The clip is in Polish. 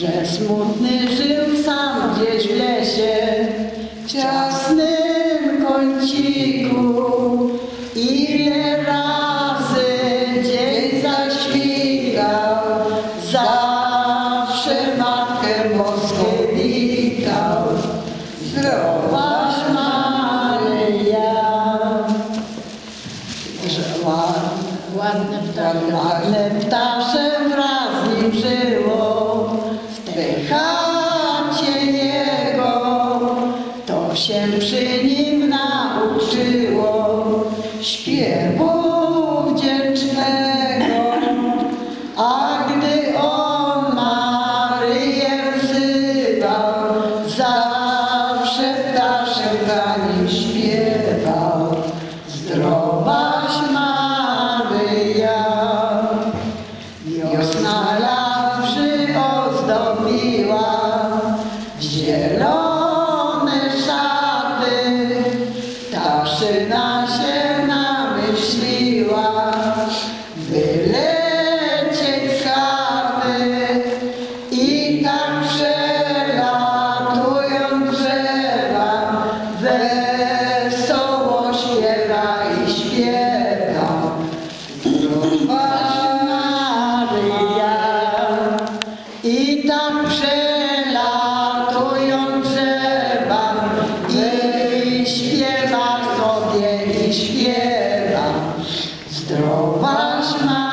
że smutny żył sam gdzieś w lesie, w ciasnym kąciku. Ile razy dzień zaświgał, zawsze Matkę Boską witał. Zdrowaś Maryja. Że ładne Ładne ptaki. Ładne ptasze wraz z nim żyło się przy nim nauczyło śpiewu wdzięcznego. A gdy on Maryję wzywał, zawsze ptaszek za nim śpiewał. Zdrowaś Maryja, wiosna lat przyozdobiła zielone szaty, starszyna się namyśliła, wylecieć z chaty i tak przelatują drzewa, wesoło śpiewa i śpiewa. Zdrowa Maryja i tak przelatują śpiewa, zdrowaś ma.